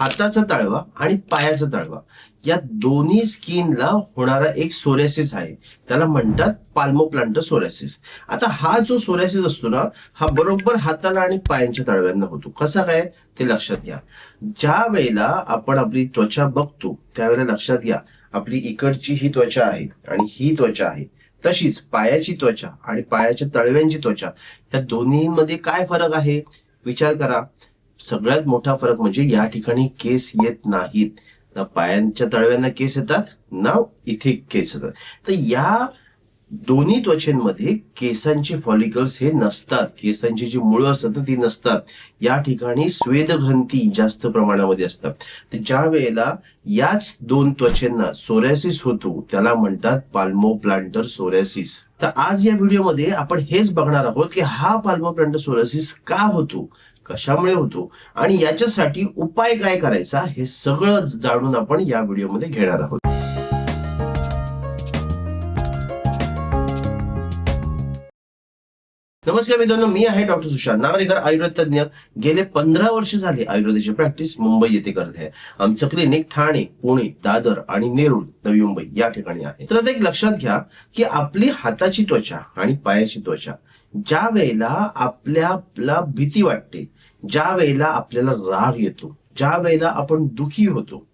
हाताचा तळवा आणि पायाचा तळवा. या दोन्ही स्किनला होणारा एक सोरेसिस आहे. त्याला म्हणतात पाल्मोप्लांट सोरेसिस. आता हा जो सोरेसिस असतो ना हा बरोबर हाताला आणि पायांच्या तळव्यांना होतो. कसा काय? ते लक्षात घ्या. ज्या वेळेला आपण आपली त्वचा बघतो त्यावेळेला लक्षात घ्या. आपली इकडची ही त्वचा आहे आणि ही त्वचा आहे. तशीच पायाची त्वचा आणि पायाच्या तळव्यांची त्वचा. या दोन्हीमध्ये काय फरक आहे? विचार करा. सगळ्यात मोठा फरक म्हणजे या ठिकाणी केस येत नाहीत. ना पायांच्या तळव्यांना केस येतात ना इथे केस येतात. तर या दोन्ही त्वचेमध्ये केसांचे फॉलिकल्स हे नसतात. केसांची जी मुळं असतात ती नसतात. या ठिकाणी स्वेदग्रंथी जास्त प्रमाणामध्ये असतात. तर ज्या वेळेला याच दोन त्वचेंना सोरॅसिस होतो त्याला म्हणतात पाल्मो प्लांटर सोरॅसिस तर आज या व्हिडिओमध्ये आपण हेच बघणार आहोत की हा पाल्मो प्लांटर सोरॅसिस का होतो? कशामुळे होतो आणि याच्यासाठी उपाय काय करायचा हे सगळं जाणून आपण या व्हिडिओमध्ये घेणार आहोत. नमस्कार मित्रांनो मी आहे डॉक्टर सुशांत नागरेकर आयुर्वेद तज्ञ गेले पंधरा वर्ष झाले आयुर्वेदाची प्रॅक्टिस मुंबई येथे करते आहे. आमचं क्लिनिक ठाणे पुणे दादर आणि नेरूळ नवी मुंबई या ठिकाणी आहे. तर आता एक लक्षात घ्या की आपली हाताची त्वचा आणि पायाची त्वचा ज्या वेळेला आपल्याला भीती वाटते ज्या वेळेला आपल्याला राग येतो ज्या वेळेला आपण दुखी होतो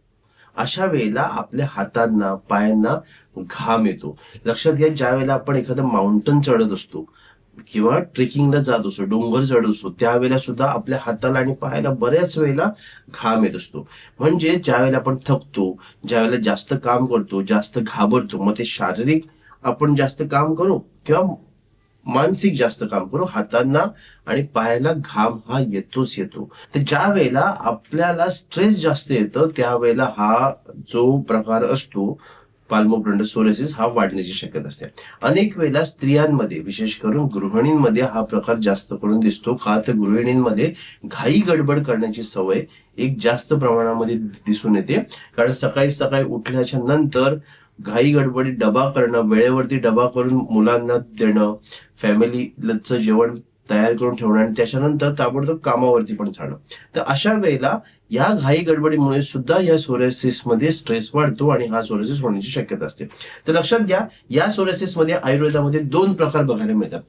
अशा वेळेला आपल्या हातांना पायांना घाम येतो. लक्षात घ्या ज्या वेळेला आपण एखादं माउंटन चढत असतो किंवा ट्रेकिंगला जात असतो डोंगर चढत असतो त्यावेळेला सुद्धा आपल्या हाताला आणि पायाला बऱ्याच वेळेला घाम येत असतो. म्हणजे ज्या वेळेला आपण थकतो ज्या वेळेला जास्त काम करतो जास्त घाबरतो मग ते शारीरिक आपण जास्त काम करू किंवा मानसिक जास्त काम करू हातांना आणि पायाला घाम हा येतोच येतो. तर ज्या वेळेला आपल्याला स्ट्रेस जास्त येतं त्यावेळेला हा जो प्रकार असतो पाल्मोप्लांटोसोरेसिस हा वाढण्याची शक्यता असते. अनेक वेळेला स्त्रियांमध्ये विशेष करून गृहिणींमध्ये हा प्रकार जास्त करून दिसतो. का तर गृहिणींमध्ये घाई गडबड करण्याची सवय एक जास्त प्रमाणामध्ये दिसून येते. कारण सकाळी सकाळी उठल्याच्या नंतर घाई गडबडीत डबा करणं वेळेवरती डबा करून मुलांना देणं फॅमिलीचं जेवण तयार करून ठेवणं आणि त्याच्यानंतर ताबडतोब कामावरती पण जाणं. तर अशा वेळेला या घाई गडबडीमुळे सुद्धा या सोरेसिसमध्ये स्ट्रेस वाढतो आणि हा सोरेसिस होण्याची शक्यता असते. तर लक्षात घ्या या सोरेसिसमध्ये आयुर्वेदामध्ये दोन प्रकार बघायला मिळतात.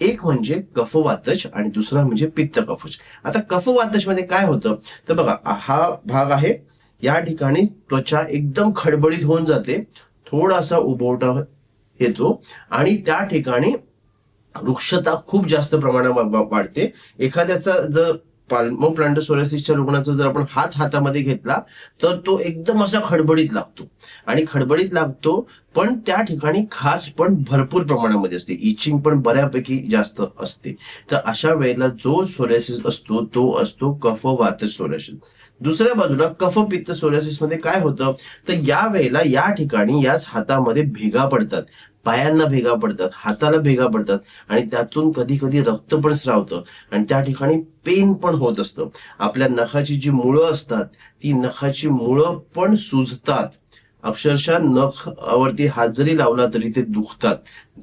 एक म्हणजे कफवातच आणि दुसरा म्हणजे पित्त कफच आता कफवातच मध्ये काय होतं? तर बघा हा भाग आहे या ठिकाणी त्वचा एकदम खडबडीत होऊन जाते. थोडासा उभवटा येतो आणि त्या ठिकाणी वृक्षता खूप जास्त प्रमाणात वाढते. एखाद्याचा जर पाल्मो प्लांटोसोरेसिसच्या रुग्णाचा जर आपण हात हातामध्ये घेतला तर तो एकदम असा खडबडीत लागतो. आणि खडबडीत लागतो पण त्या ठिकाणी खास पण भरपूर प्रमाणामध्ये असते. इचिंग पण बऱ्यापैकी जास्त असते. तर अशा वेळेला जो सोरेसिस असतो तो असतो कफवात सोरेसिस दुसऱ्या बाजूला कफ पित्त सोरियासिसमध्ये काय होतं? तर या वेळेला या ठिकाणी याच हातामध्ये भेगा पडतात. पायांना भेगा पडतात हाताला भेगा पडतात आणि त्यातून कधी कधी रक्त पण स्रावतं आणि त्या ठिकाणी पेन पण होत असतं. आपल्या नखाची जी मुळं असतात ती नखाची मुळं पण सुजतात. अक्षरशः नखावरती हात जरी लावला तरी ते दुखतात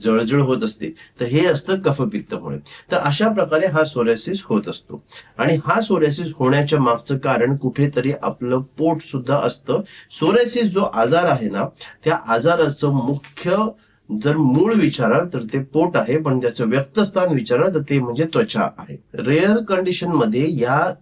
जळजळ होत असते. तर हे असतं कफपित्तमुळे. तर अशा प्रकारे हा सोरॅसिस होत असतो. आणि हा सोरॅसिस होण्याच्या मागचं कारण कुठेतरी आपलं पोट सुद्धा असतं. सोरॅसिस जो आजार आहे ना त्या आजाराचं मुख्य जर मूळ विचाराल तर ते पोट आहे पण त्याचं व्यक्तस्थान विचाराल तर ते म्हणजे त्वचा आहे. रेअर कंडिशनमध्ये या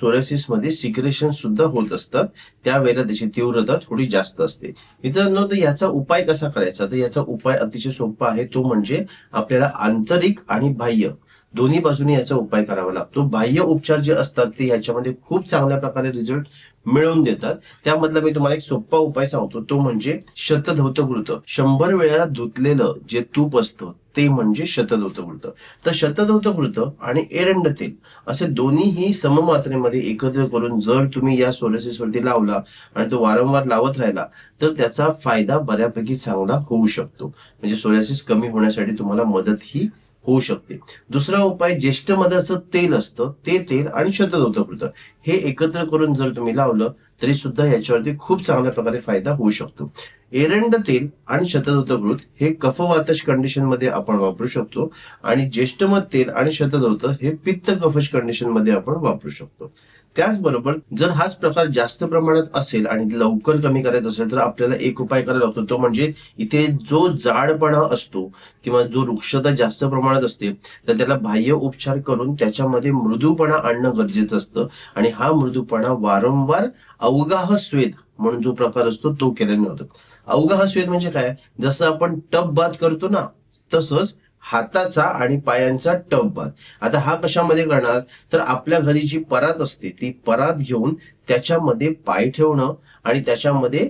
सोरेसिसमध्ये सिक्रेशन सुद्धा होत असतात. त्यावेळेला त्याची तीव्रता थोडी जास्त असते. मित्रांनो तर याचा उपाय कसा करायचा? तर याचा उपाय अतिशय सोपा आहे. तो म्हणजे आपल्याला आंतरिक आणि बाह्य. दोन्ही बाजूने याचा उपाय करावा लागतो. बाह्य उपचार जे असतात ते याच्यामध्ये खूप चांगल्या प्रकारे रिझल्ट मिळवून देतात. त्यामधला मी तुम्हाला एक सोपा उपाय सांगतो. तो म्हणजे शतधौतघृत शंभर वेळा धुतलेलं जे तूप असतं ते म्हणजे शतधौतघृत तर शतधौतघृत आणि एरंड तेल असे दोन्हीही सममात्रेमध्ये एकत्र करून जर तुम्ही या सोलसिसवरती लावला आणि तो वारंवार लावत राहिला तर त्याचा फायदा बऱ्यापैकी चांगला होऊ शकतो. म्हणजे सोलॅसिस कमी होण्यासाठी तुम्हाला मदत ही होऊ शकते. दुसरा उपाय ज्येष्ठ मधाचं तेल असतं. ते तेल आणि शतधौतकृत हे एकत्र करून जर तुम्ही लावलं तरी सुद्धा याच्यावरती खूप चांगल्या प्रकारे फायदा होऊ शकतो. एरंड तेल आणि शतधौतकृत हे कफवातश कंडिशनमध्ये आपण वापरू शकतो. आणि ज्येष्ठमध तेल आणि शतधौत हे पित्त कफश कंडिशनमध्ये आपण वापरू शकतो. त्याचबरोबर जर हाच प्रकार जास्त प्रमाणात असेल आणि लवकर कमी करायचा असेल तर आपल्याला एक उपाय करायला लागतो. तो म्हणजे इथे जो जाडपणा असतो किंवा जो वृक्षता जास्त प्रमाणात असते तर त्याला बाह्य उपचार करून त्याच्यामध्ये मृदूपणा आणणं गरजेचं असतं. आणि हा मृदूपणा वारंवार अवगाह स्वेद म्हणून जो प्रकार असतो तो केल्याने होतो. अवगाह स्वेद म्हणजे काय? जसं आपण टब बात करतो ना तसंच हाताचा आणि पायांचा टप बात आता हा कशामध्ये करणार? तर आपल्या घरी जी परात असते ती परात घेऊन त्याच्यामध्ये पाय ठेवणं आणि त्याच्यामध्ये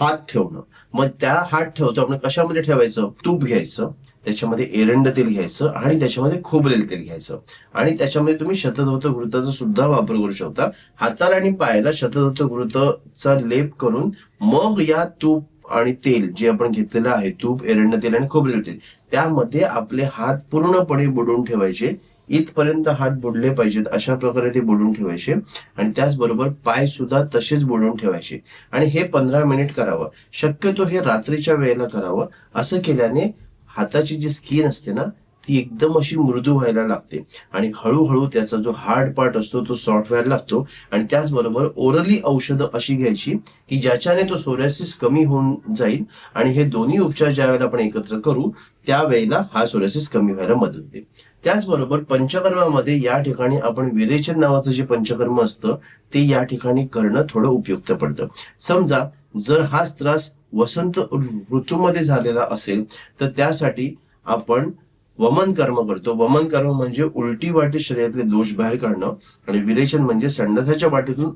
हात ठेवणं. मग त्या हात ठेवतो आपण कशामध्ये ठेवायचं? तूप घ्यायचं त्याच्यामध्ये एरंड तेल घ्यायचं आणि त्याच्यामध्ये खोबरेल तेल घ्यायचं. आणि त्याच्यामध्ये तुम्ही शतधौत घृताचा सुद्धा वापर करू शकता. हाताला आणि पायाला शतधौत घृताचा लेप करून मग या तूप आणि तेल जे आपण घेतलेलं आहे तूप एरंड तेल आणि खोबरेल तेल त्यामध्ये आपले हात पूर्णपणे बुडवून ठेवायचे. इथपर्यंत हात बुडले पाहिजेत अशा प्रकारे ते बुडवून ठेवायचे. आणि त्याचबरोबर पाय सुद्धा तसेच बुडवून ठेवायचे. आणि हे पंधरा मिनिट करावं. शक्यतो हे रात्रीच्या वेळेला करावं. असं केल्याने हाताची जी स्किन असते ना ती एकदम अशी मृदू व्हायला लागते. आणि हळूहळू त्याचा जो हार्ड पार्ट असतो तो सॉफ्ट व्हायला लागतो. आणि त्याचबरोबर ओरली औषधं अशी घ्यायची की ज्याच्याने तो सोरायसिस कमी होऊन जाईल आणि हे दोन्ही उपचार ज्या वेळेला आपण एकत्र करू त्यावेळेला हा सोरायसिस कमी व्हायला मदत होते. त्याचबरोबर पंचकर्मामध्ये या ठिकाणी आपण विरेचन नावाचं जे पंचकर्म असतं ते या ठिकाणी करणं थोडं उपयुक्त पडतं. समजा जर हाच त्रास वसंत ऋतूमध्ये झालेला असेल तर त्यासाठी आपण वमन कर्म करतो. वमन कर्म म्हणजे उलटी वाटी शरीरातले दोष बाहेर काढणं आणि विरेचन म्हणजे संडसाच्या वाटीतून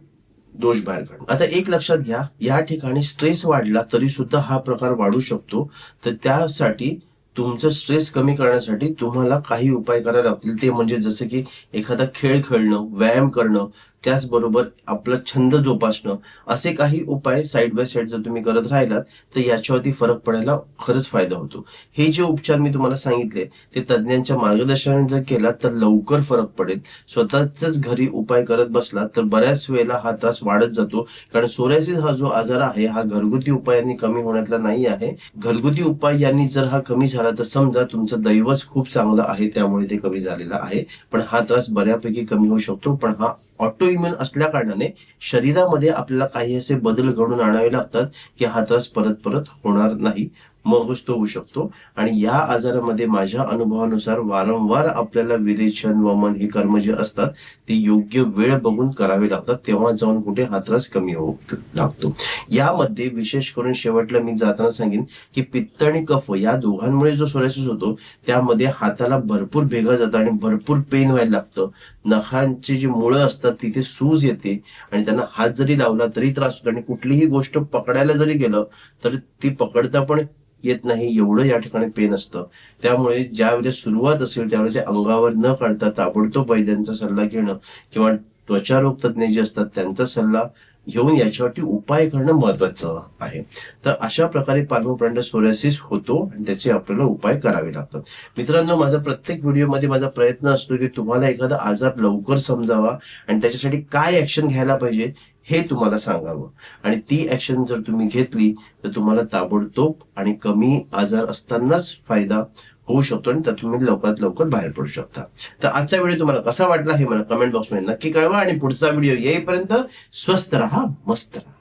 दोष बाहेर काढणं. आता एक लक्षात घ्या या ठिकाणी स्ट्रेस वाढला तरी सुद्धा हा प्रकार वाढू शकतो. तर त्यासाठी तुमचं स्ट्रेस कमी करण्यासाठी तुम्हाला काही उपाय करावे लागतील. ते म्हणजे जसं की एखादा खेळ खेळणं व्यायाम करणं त्याचबरोबर आपला छंद जोपासणं असे काही उपाय साईड बाय साईड जर तुम्ही करत राहिलात तर याच्यावरती फरक पडायला खरंच फायदा होतो. हे जे उपचार मी तुम्हाला सांगितले ते तज्ज्ञांच्या मार्गदर्शनाने जर केला तर लवकर फरक पडेल. स्वतःच घरी उपाय करत बसला तर बऱ्याच वेळेला हा त्रास वाढत जातो. कारण सोरायसिस हा जो आजार आहे हा घरगुती उपायांनी कमी होण्यातला नाही आहे. घरगुती उपाय यांनी जर हा कमी झाला तर समजा तुमचं दैवच खूप चांगलं आहे त्यामुळे ते कमी झालेलं आहे. पण हा त्रास बऱ्यापैकी कमी होऊ शकतो पण हा ऑटो इम्युन असल्या कारणाने शरीरामध्ये आपल्याला काही असे बदल घडून आणावे लागतात की हा त्रास परत परत होणार नाही. मगच तो होऊ शकतो. आणि या आजारामध्ये माझ्या अनुभवानुसार वारंवार आपल्याला विरेचन वमन हे कर्म जे असतात ते योग्य वेळ बघून करावे लागतात. तेव्हा जाऊन कुठे हात्रास कमी होऊ लागतो. यामध्ये विशेष करून शेवटला मी जाताना सांगेन की पित्त आणि कफ या दोघांमुळे जो सोरायसिस होतो त्यामध्ये हाताला भरपूर भेगा जातं आणि भरपूर पेन व्हायला लागतं. नखांची जी मुळं असतात तिथे सूज येते आणि त्यांना हात जरी लावला तरी त्रास होतो. आणि कुठलीही गोष्ट पकडायला जरी गेलं तर ती पकडता पण येत नाही एवढं या ठिकाणी पेन असतं. त्यामुळे ज्या वेळेस सुरुवात असेल त्यावेळेस अंगावर न काढता ताबडतोब वैद्यांचा सल्ला घेणं किंवा त्वचारोग तज्ज्ञ जे असतात त्यांचा सल्ला घेऊन याच्यावरती उपाय करणं महत्वाचं आहे. तर अशा प्रकारे पाल्मोप्लांटर सोरायसिस होतो आणि त्याचे आपल्याला उपाय करावे लागतात. मित्रांनो माझा प्रत्येक व्हिडिओमध्ये माझा प्रयत्न असतो की तुम्हाला एखादा आजार लवकर समजावा आणि त्याच्यासाठी काय ऍक्शन घ्यायला पाहिजे हे तुम्हाला सांगावं. आणि ती ऍक्शन जर तुम्ही घेतली तर तुम्हाला ताबडतोब आणि कमी आजार असतानाच फायदा होऊ शकतो आणि त्यातून तुम्ही लवकरात लवकर बाहेर पडू शकता. तर आजचा व्हिडिओ तुम्हाला कसा वाटला हे मला कमेंट बॉक्समध्ये नक्की कळवा आणि पुढचा व्हिडिओ येईपर्यंत स्वस्त राहा मस्त राहा.